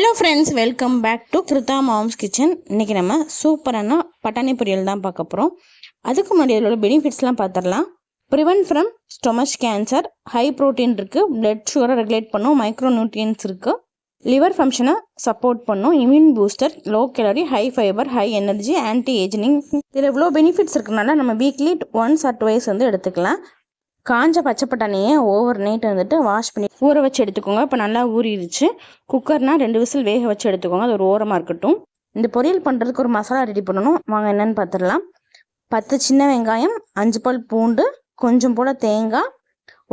Hello friends welcome back to Krutha moms kitchen இன்றைக்கி நம்ம சூப்பரான பட்டாணி பொரியல் தான் பார்க்க போகிறோம் அதுக்கு முன்னாடி அதோட பெனிஃபிட்ஸ்லாம் பார்த்துடலாம். Prevent from stomach cancer high protein இருக்குது பிளட் சுகரை ரெகுலேட் பண்ணும். மைக்ரோ நியூட்ரியன்ஸ் இருக்குது லிவர் ஃபங்க்ஷனை சப்போர்ட் பண்ணும். Immune booster low calorie high fibre high energy anti ageing இதில் இவ்வளோ பெனிஃபிட்ஸ் இருக்கனால நம்ம வீக்லி ஒன்ஸ் ஆர் டுவைஸ் வந்து எடுத்துக்கலாம். காஞ்ச பச்சை பட்டாணியை ஓவர் நைட் வந்துட்டு வாஷ் பண்ணி ஊற வச்சு எடுத்துக்கோங்க. இப்போ நல்லா ஊறிடுச்சு. குக்கர்னால் ரெண்டு விசில் வேக வச்சு எடுத்துக்கோங்க. அது ஒரு ஓரமாக இருக்கட்டும். இந்த பொரியல் பண்ணுறதுக்கு ஒரு மசாலா ரெடி பண்ணணும். வாங்க என்னென்னு பார்த்துடலாம் பத்து சின்ன வெங்காயம் அஞ்சு பால் பூண்டு கொஞ்சம் போல் தேங்காய்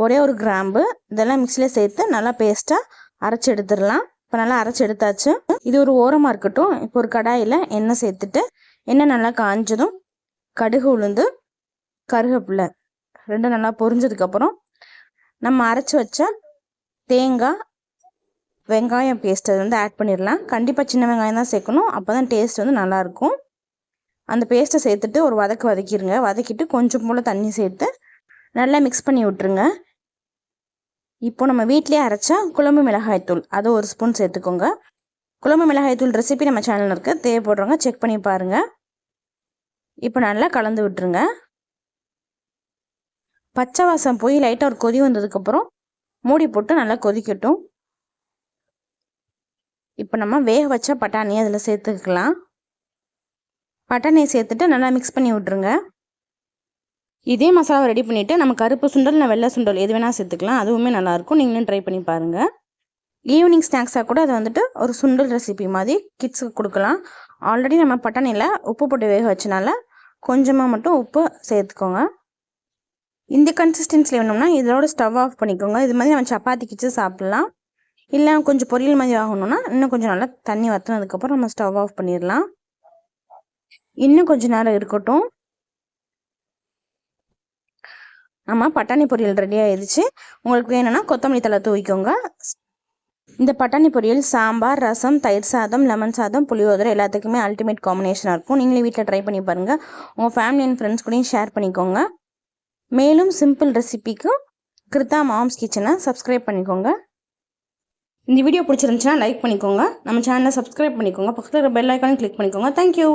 ஒரே ஒரு கிராம்பு. இதெல்லாம் மிக்சியில் சேர்த்து நல்லா பேஸ்ட்டாக அரைச்சி எடுத்துடலாம். இப்போ நல்லா அரைச்சி எடுத்தாச்சு. இது ஒரு ஓரமாக இருக்கட்டும். இப்போ ஒரு கடாயில் எண்ணெய் சேர்த்துட்டு எண்ணெய் நல்லா காஞ்சதும் கடுகு உளுந்து கருகப்பில்லை. ரெண்டும் நல்லா பொரிஞ்சதுக்கப்புறம் நம்ம அரைச்சி வச்ச தேங்காய் வெங்காயம் பேஸ்ட் வந்து ஆட் பண்ணிடலாம். கண்டிப்பாக சின்ன வெங்காயம் தான் சேர்க்கணும். அப்போ தான் டேஸ்ட் வந்து நல்லாயிருக்கும். அந்த பேஸ்ட்டை சேர்த்துட்டு ஒரு வதக்கு வதக்கிடுங்க வதக்கிட்டு கொஞ்சம் போல் தண்ணி சேர்த்து நல்லா மிக்ஸ் பண்ணி விட்ருங்க இப்போ நம்ம வீட்லேயே அரைச்சா குழம்பு மிளகாய் தூள் அதை ஒரு ஸ்பூன் சேர்த்துக்கோங்க. குழம்பு மிளகாய் தூள் ரெசிபி நம்ம சேனலில் இருக்குது தேவைப்படுறவங்க செக் பண்ணி பாருங்கள் இப்போ நல்லா கலந்து விட்டுருங்க. பச்சை வாசம் போய் லைட்டாக ஒரு கொதி வந்ததுக்கப்புறம் மூடி போட்டு நல்லா கொதிக்கட்டும். இப்போ நம்ம வேக வச்ச பட்டாணியை அதில் சேர்த்துக்கலாம். பட்டாணியை சேர்த்துட்டு நல்லா மிக்ஸ் பண்ணி விட்ருங்க இதே மசாலாவை ரெடி பண்ணிவிட்டு நம்ம கருப்பு சுண்டல் இல்லை வெள்ளை சுண்டல் எது வேணால் சேர்த்துக்கலாம். அதுவுமே நல்லாயிருக்கும் நீங்களும் ட்ரை பண்ணி பாருங்கள் ஈவினிங் ஸ்நாக்ஸாக கூட அதை வந்துட்டு ஒரு சுண்டல் ரெசிபி மாதிரி கிட்ஸுக்கு கொடுக்கலாம். ஆல்ரெடி நம்ம பட்டாணியில் உப்பு போட்டு வேக வச்சனால கொஞ்சமாக மட்டும் உப்பு சேர்த்துக்கோங்க. இந்த கன்சிஸ்டன்சியில் வேணும்னா இதோட ஸ்டவ் ஆஃப் பண்ணிக்கோங்க. இது மாதிரி நம்ம சப்பாத்தி கிச்சு சாப்பிட்லாம். இல்லை கொஞ்சம் பொரியல் மாதிரி ஆகணும்னா இன்னும் கொஞ்சம் நல்லா தண்ணி வற்றினதுக்கப்புறம் நம்ம ஸ்டவ் ஆஃப் பண்ணிடலாம். இன்னும் கொஞ்சம் நேரம் இருக்கட்டும். ஆமாம் பட்டாணி பொரியல் ரெடி ஆயிடுச்சு உங்களுக்கு வேணும்னா கொத்தமல்லி தலை தூவிக்கோங்க. இந்த பட்டாணி பொரியல் சாம்பார் ரசம் தயிர் சாதம் லெமன் சாதம் புளியோதரை எல்லாத்துக்குமே அல்டிமேட் காம்பினேஷனாக இருக்கும். நீங்களே வீட்டில் ட்ரை பண்ணி பாருங்கள் உங்கள் ஃபேமிலி அண்ட் ஃப்ரெண்ட்ஸ் கூடயும் ஷேர் பண்ணிக்கோங்க. மேலும் சிம்பிள் ரெசிபிக்கு கிருத்தா மாம்ஸ் கிச்சனை சப்ஸ்கிரைப் பண்ணிக்கோங்க. இந்த வீடியோ பிடிச்சிருந்துச்சுன்னா லைக் பண்ணிக்கோங்க. நம்ம சேனலை சப்ஸ்கிரைப் பண்ணிக்கோங்க. பக்கத்தில் இருக்கிற பெல் ஐக்கானும் கிளிக் பண்ணிக்கோங்க. Thank you